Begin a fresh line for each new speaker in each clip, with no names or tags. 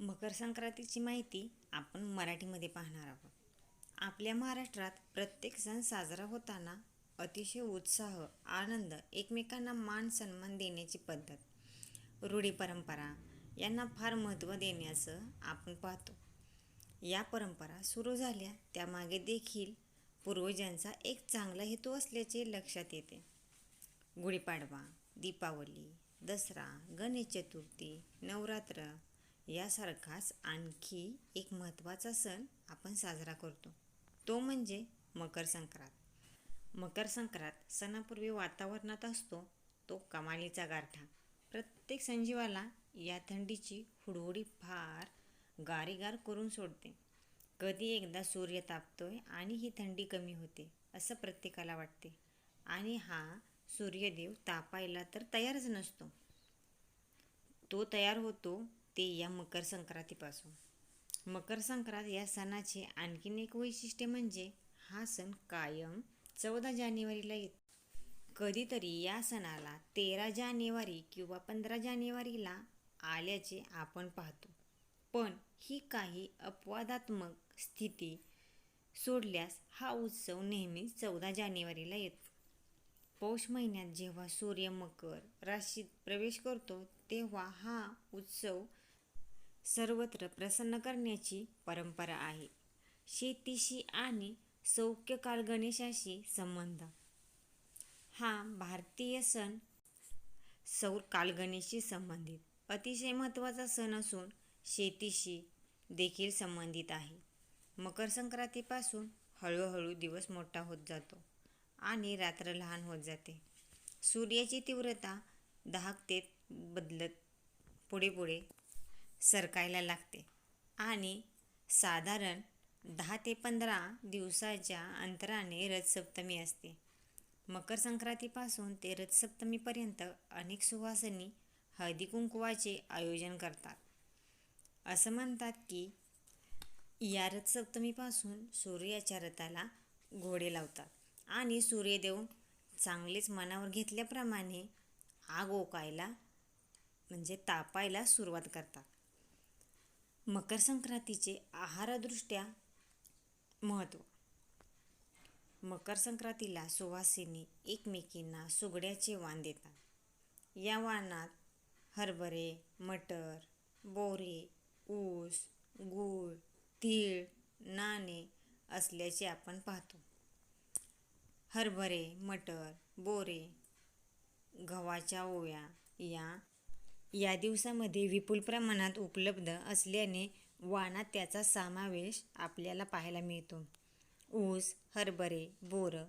मकर संक्रांतीची माहिती आपण मराठीमध्ये पाहणार आहोत. आपल्या महाराष्ट्रात प्रत्येक सण साजरा होताना अतिशय उत्साह आनंद एकमेकांना मान सन्मान देण्याची पद्धत रूढी परंपरा यांना फार महत्त्व देण्याचं आपण पाहतो. या परंपरा सुरू झाल्या त्यामागे देखील पूर्वजांचा एक चांगला हेतू असल्याचे लक्षात येते. गुढीपाडवा दीपावली दसरा गणेश चतुर्थी नवरात्र यासारखाच आणखी एक महत्त्वाचा सण आपण साजरा करतो. तो म्हणजे मकर संक्रांत. मकर संक्रांत सणापूर्वी वातावरणात असतो तो कमालीचा गारठा. प्रत्येक संजीवाला या थंडीची हुडहुडी फार गारीगार करून सोडते. कधी एकदा सूर्य तापतोय आणि ही थंडी कमी होते असं प्रत्येकाला वाटते. आणि हा सूर्यदेव तापायला तर तयारच नसतो. तो तयार होतो ते या मकर संक्रांतीपासून. मकर संक्रांत या सणाचे आणखीन एक वैशिष्ट्य म्हणजे हा सण कायम चौदा जानेवारीला येतो. कधीतरी या सणाला तेरा जानेवारी किंवा पंधरा जानेवारीला आल्याचे आपण पाहतो. पण ही काही अपवादात्मक स्थिती सोडल्यास हा उत्सव नेहमी चौदा जानेवारीला येतो. पौष महिन्यात जेव्हा सूर्य मकर राशीत प्रवेश करतो तेव्हा हा उत्सव सर्वत्र प्रसन्न करण्याची परंपरा आहे. शेतीशी आणि सौख्यकाल गणेशाशी संबंध. हा भारतीय सण सौर कालगणेशशी संबंधित. अतिशय महत्त्वाचा सण असून शेतीशी देखील संबंधित आहे. मकर संक्रांतीपासून हळूहळू दिवस मोठा होत जातो आणि रात्र लहान होत जाते. सूर्याची तीव्रता दहाकतेत बदलत पुढे पुढे सरकायला लागते. आणि साधारण दहा ते पंधरा दिवसाच्या अंतराने रथसप्तमी असते. मकर संक्रांतीपासून ते रथसप्तमीपर्यंत अनेक सुवासिनी हळदी कुंकवाचे आयोजन करतात. असं म्हणतात की या रथसप्तमीपासून सूर्याच्या रथाला घोडे लावतात आणि सूर्यदेव चांगलेच मनावर घेतल्याप्रमाणे आग ओकायला म्हणजे तापायला सुरुवात करतात. मकर संक्रांतीचे आहारदृष्ट्या महत्त्व. मकर संक्रांतीला सुवासिनी एकमेकींना सुगड्याचे वाण देतात. या वाणात हरभरे मटर बोरे ऊस गूळ तीळ नाणे असल्याचे आपण पाहतो. हरभरे मटर बोरे गव्हाच्या ओव्या या या दिवसामध्ये विपुल प्रमाणात उपलब्ध असल्याने वाणात त्याचा समावेश आपल्याला पाहायला मिळतो. ऊस हरभरे बोरं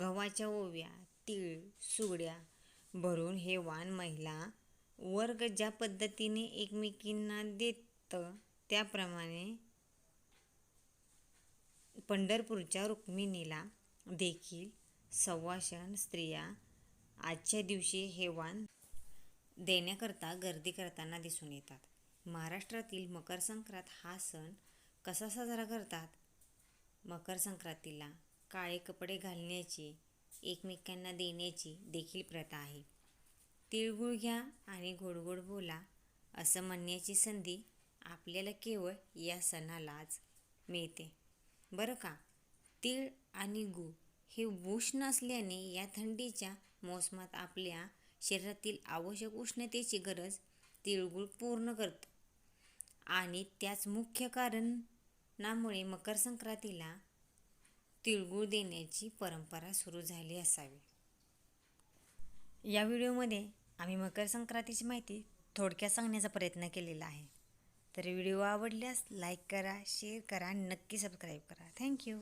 गव्हाच्या ओव्या तीळ सुगड्या भरून हे वाण महिला वर्ग ज्या पद्धतीने एकमेकींना देतं त्याप्रमाणे पंढरपूरच्या रुक्मिणीला देखील सवाशण स्त्रिया आजच्या दिवशी हे वाण देण्याकरता गर्दी करताना दिसून येतात. महाराष्ट्रातील मकर संक्रांत हा सण कसा साजरा करतात? मकर संक्रांतीला काळे कपडे घालण्याची एकमेकांना देण्याची देखील प्रथा आहे. तिळगुळ घ्या आणि गोड बोला असं म्हणण्याची संधी आपल्याला केवळ या सणालाच मिळते. बरं का? तीळ आणि गूळ हे उष्ण असल्याने या थंडीच्या मोसमात आपल्या शरीरातील आवश्यक उष्णतेची गरज तिळगुळ पूर्ण करतं. आणि त्याच मुख्य कारणामुळे मकर संक्रांतीला तिळगुळ देण्याची परंपरा सुरू झाली असावी. या व्हिडिओमध्ये आम्ही मकर संक्रांतीची माहिती थोडक्यात सांगण्याचा प्रयत्न केलेला आहे. तर व्हिडिओ आवडल्यास लाईक करा शेअर करा आणि नक्की सबस्क्राईब करा. थँक्यू.